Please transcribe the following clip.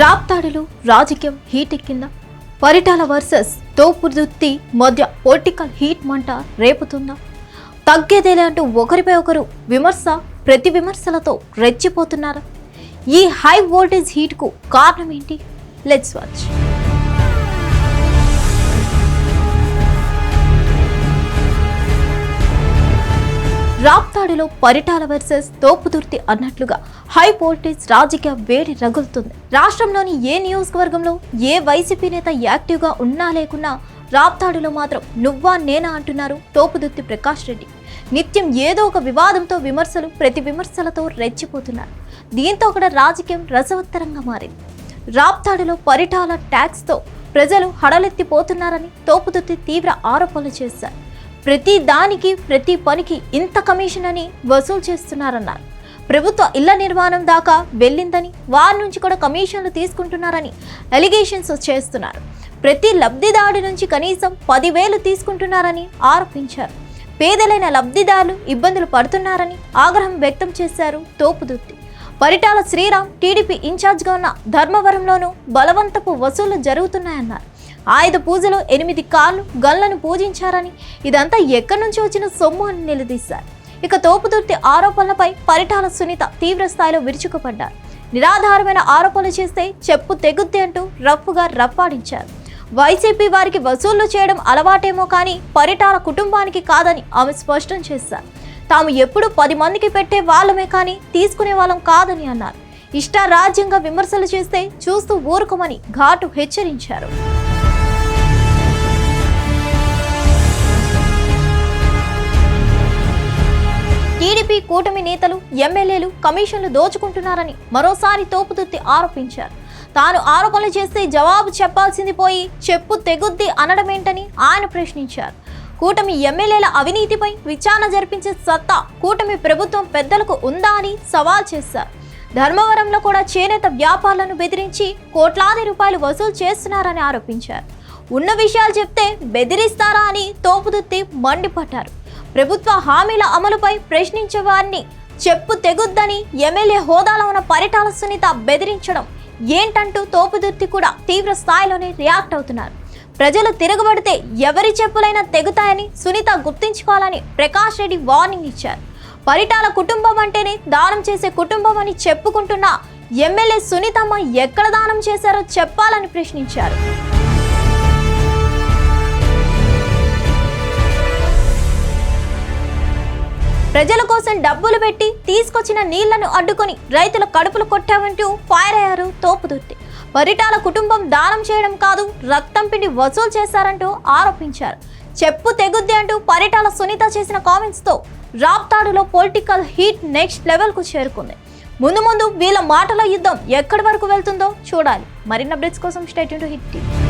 రాప్తాడులు రాజకీయం హీట్ ఎక్కిందా? పరిటాల వర్సెస్ తోపుదుత్తి మధ్య పొలిటికల్ హీట్ మంట రేపుతుందా? తగ్గేదేలే అంటూ ఒకరిపై ఒకరు విమర్శ ప్రతి విమర్శలతో రెచ్చిపోతున్నారా? ఈ హై వోల్టేజ్ హీట్కు కారణం ఏంటి? లెట్స్ వాచ్ రాప్తాడులో పరిటాల వర్సెస్ తోపుదుర్తి అన్నట్లుగా హై వోల్టేజ్ రాజకీయ వేడి రగులుతుంది. రాష్ట్రంలోని ఏ నియోజకవర్గంలో ఏ వైసీపీ నేత యాక్టివ్గా ఉన్నా లేకున్నా రాప్తాడులో మాత్రం నువ్వా నేనా అంటున్నారు తోపుదుర్తి ప్రకాష్ రెడ్డి. నిత్యం ఏదో ఒక వివాదంతో విమర్శలు ప్రతి విమర్శలతో రెచ్చిపోతున్నారు. దీంతో కూడా రాజకీయం రసవత్తరంగా మారింది. రాప్తాడులో పరిటాల ట్యాక్స్తో ప్రజలు హడలెత్తిపోతున్నారని తోపుదుర్తి తీవ్ర ఆరోపణలు చేశారు. ప్రతి దానికి ప్రతి పనికి ఇంత కమిషన్ అని వసూలు చేస్తున్నారన్నారు. ప్రభుత్వ ఇళ్ళ నిర్మాణం దాకా వెళ్ళిందని వారి నుంచి కూడా కమిషన్లు తీసుకుంటున్నారని ఎలిగేషన్స్ చేస్తున్నారు. ప్రతి లబ్ధిదారుడి నుంచి కనీసం పదివేలు తీసుకుంటున్నారని ఆరోపించారు. పేదలైన లబ్ధిదారులు ఇబ్బందులు పడుతున్నారని ఆగ్రహం వ్యక్తం చేశారు తోపుదుత్తి పరిటాల శ్రీరామ్ టీడీపీ ఇన్ఛార్జ్గా ఉన్న ధర్మవరంలోనూ బలవంతపు వసూళ్ళు జరుగుతున్నాయన్నారు. ఆయుధ పూజలో ఎనిమిది కార్లు గల్లను పూజించారని ఇదంతా ఎక్కడి నుంచి వచ్చిన సొమ్ము అని నిలదీశారు. ఇక తోపుదుర్తి ఆరోపణలపై పరిటాల సునీత తీవ్ర స్థాయిలో విరుచుకుపడ్డారు. నిరాధారమైన ఆరోపణలు చేస్తే చెప్పు తెగుద్ది అంటూ రఫ్గా రప్పాడించారు. వైసీపీ వారికి వసూళ్ళు చేయడం అలవాటేమో కానీ పరిటాల కుటుంబానికి కాదని ఆమె స్పష్టం చేశారు. తాము ఎప్పుడు పది మందికి పెట్టే వాళ్ళమే కానీ తీసుకునే వాళ్ళం కాదని అన్నారు. ఇష్టారాజ్యంగా విమర్శలు చేస్తే చూస్తూ ఊరుకోమని ఘాటు హెచ్చరించారు. టీడీపీ కూటమి నేతలు ఎమ్మెల్యేలు కమిషన్లు దోచుకుంటున్నారని మరోసారి తోపుదుత్తి ఆరోపించారు. తాను ఆరోపణలు చేస్తే జవాబు చెప్పాల్సింది పోయి చెప్పు తెగుద్ది అనడమేంటని ఆయన ప్రశ్నించారు. కూటమి ఎమ్మెల్యేల అవినీతిపై విచారణ జరిపించే సత్తా కూటమి ప్రభుత్వం పెద్దలకు ఉందా అని సవాల్ చేశారు. ధర్మవరంలో కూడా చేనేత వ్యాపారులను బెదిరించి కోట్లాది రూపాయలు వసూలు చేస్తున్నారని ఆరోపించారు. ఉన్న విషయాలు చెప్తే బెదిరిస్తారా అని తోపుదుత్తి మండిపడ్డారు. ప్రభుత్వ హామీల అమలుపై ప్రశ్నించే వారిని చెప్పు తెగుద్దని ఎమ్మెల్యే హోదాలో ఉన్న పరిటాల సునీత బెదిరించడం ఏంటంటూ తోపుదుర్తి కూడా తీవ్ర స్థాయిలోనే రియాక్ట్ అవుతున్నారు. ప్రజలు తిరగబడితే ఎవరి చెప్పులైనా తెగుతాయని సునీత గుర్తించుకోవాలని ప్రకాష్ రెడ్డి వార్నింగ్ ఇచ్చారు. పరిటాల కుటుంబం అంటేనే దానం చేసే కుటుంబం అని చెప్పుకుంటున్న ఎమ్మెల్యే సునీతమ్మ ఎక్కడ దానం చేశారో చెప్పాలని ప్రశ్నించారు. ప్రజల కోసం డబ్బులు పెట్టి తీసుకొచ్చిన నీళ్ళను అడ్డుకొని రైతుల కడుపులు కొట్టామంటూ ఫైర్ అయ్యారు తోపుదుర్తి పరిటాల కుటుంబం దానం చేయడం కాదు రక్తం పిండి వసూలు చేశారంటూ ఆరోపించారు. చెప్పు తెగుద్ది అంటూ పరిటాల సునీత చేసిన కామెంట్స్తో రాప్తాడులో పొలిటికల్ హీట్ నెక్స్ట్ లెవెల్కు చేరుకుంది. ముందు ముందు వీళ్ళ మాటల యుద్ధం ఎక్కడి వరకు వెళ్తుందో చూడాలి. మరిన్ని అప్డేట్స్ కోసం stay tuned to Hit TV.